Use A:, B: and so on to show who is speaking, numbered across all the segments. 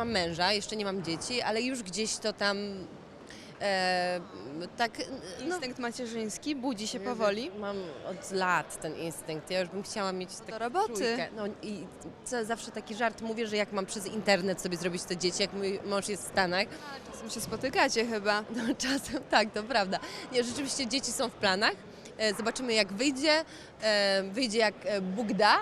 A: mam męża, jeszcze nie mam dzieci, ale już gdzieś to tam e, tak... No,
B: Instynkt macierzyński budzi się powoli.
A: Mam od lat ten instynkt. Ja już bym chciała mieć taką
B: roboty.
A: trójkę. No i co, zawsze taki żart mówię, że jak mam przez internet sobie zrobić to dzieci, jak mój mąż jest w Stanach,
B: Czasem się spotykacie chyba.
A: no czasem tak, to prawda. Nie, rzeczywiście dzieci są w planach. E, Zobaczymy jak wyjdzie, e, wyjdzie jak e, Bóg da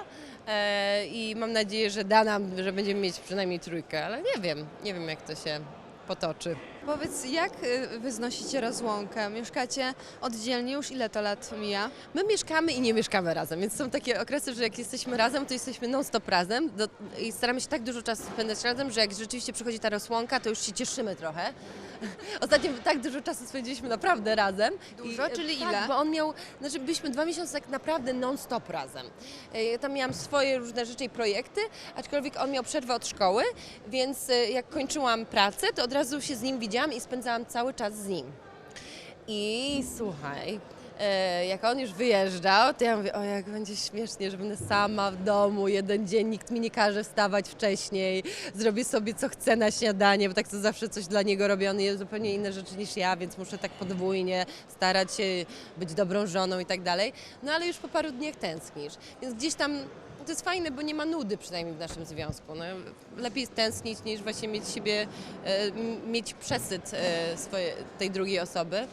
A: i mam nadzieję, że da nam, że będziemy mieć przynajmniej trójkę, ale nie wiem, nie wiem jak to się potoczy.
B: Powiedz, jak y, wy znosicie rozłąkę? Mieszkacie oddzielnie już ile to lat mija?
A: My mieszkamy i nie mieszkamy razem, więc są takie okresy, że jak jesteśmy razem, to jesteśmy non-stop razem do, i staramy się tak dużo czasu spędzać razem, że jak rzeczywiście przychodzi ta rozłąka, to już się cieszymy trochę. Ostatnio tak dużo czasu spędziliśmy naprawdę razem.
B: Dużo?
A: e,
B: Czyli
A: tak,
B: ile?
A: bo on miał, znaczy byliśmy dwa miesiące tak naprawdę non-stop razem. E, Ja tam miałam swoje różne rzeczy i projekty, aczkolwiek on miał przerwę od szkoły, więc e, jak kończyłam pracę, to od razu się z nim widziałam i spędzałam cały czas z nim. I słuchaj, jak on już wyjeżdżał, to ja mówię, o jak będzie śmiesznie, że będę sama w domu, jeden dzień, nikt mi nie każe wstawać wcześniej, zrobię sobie co chcę na śniadanie, bo tak to zawsze coś dla niego robię, on je zupełnie inne rzeczy niż ja, więc muszę tak podwójnie starać się być dobrą żoną i tak dalej. No ale już po paru dniach tęsknisz, więc gdzieś tam to jest fajne, bo nie ma nudy przynajmniej w naszym związku. No, lepiej tęsknić niż właśnie mieć siebie, e, mieć przesyt e, swoje, tej drugiej osoby.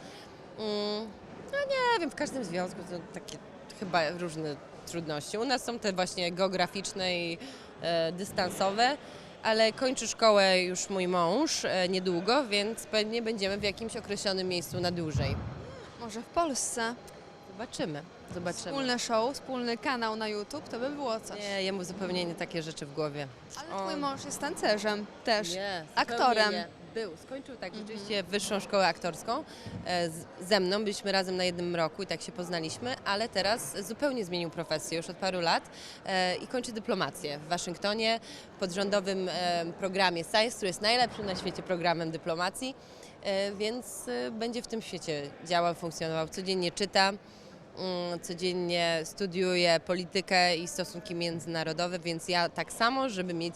A: No nie wiem, w każdym związku to takie chyba różne trudności. U nas są te właśnie geograficzne i e, dystansowe, ale kończy szkołę już mój mąż e, niedługo, więc pewnie będziemy w jakimś określonym miejscu na dłużej.
B: Może w Polsce?
A: Zobaczymy, zobaczymy.
B: Wspólne show, wspólny kanał na YouTube, to by było coś.
A: Nie, jemu zupełnie nie takie rzeczy w głowie.
B: Ale twój
A: On-
B: mąż jest tancerzem też.
A: Nie,
B: Aktorem.
A: nie. Był, skończył tak rzeczywiście wyższą szkołę aktorską e, ze mną. Byliśmy razem na jednym roku i tak się poznaliśmy, ale teraz zupełnie zmienił profesję już od paru lat e, i kończy dyplomację w Waszyngtonie w podrządowym e, programie SCIENCE, który jest najlepszym na świecie programem dyplomacji, więc będzie w tym świecie działał, funkcjonował. Codziennie czyta. Mm, Codziennie studiuję politykę i stosunki międzynarodowe, więc ja tak samo, żeby mieć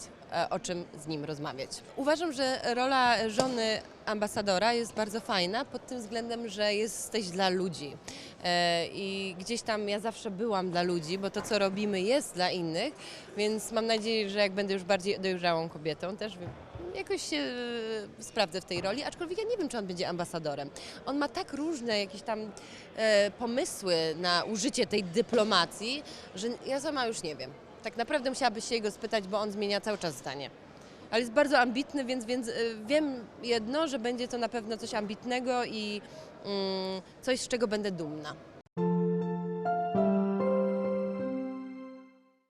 A: o czym z nim rozmawiać. Uważam, że rola żony ambasadora jest bardzo fajna pod tym względem, że jesteś dla ludzi. E, I gdzieś tam ja zawsze byłam dla ludzi, bo to, co robimy, jest dla innych, więc mam nadzieję, że jak będę już bardziej dojrzałą kobietą, też jakoś się e, sprawdzę w tej roli, aczkolwiek ja nie wiem, czy on będzie ambasadorem. On ma tak różne jakieś tam e, pomysły na użycie tej dyplomacji, że ja sama już nie wiem. Tak naprawdę musiałaby się jego spytać, bo on zmienia cały czas zdanie. Ale jest bardzo ambitny, więc, więc e, wiem jedno, że będzie to na pewno coś ambitnego i mm, coś, z czego będę dumna.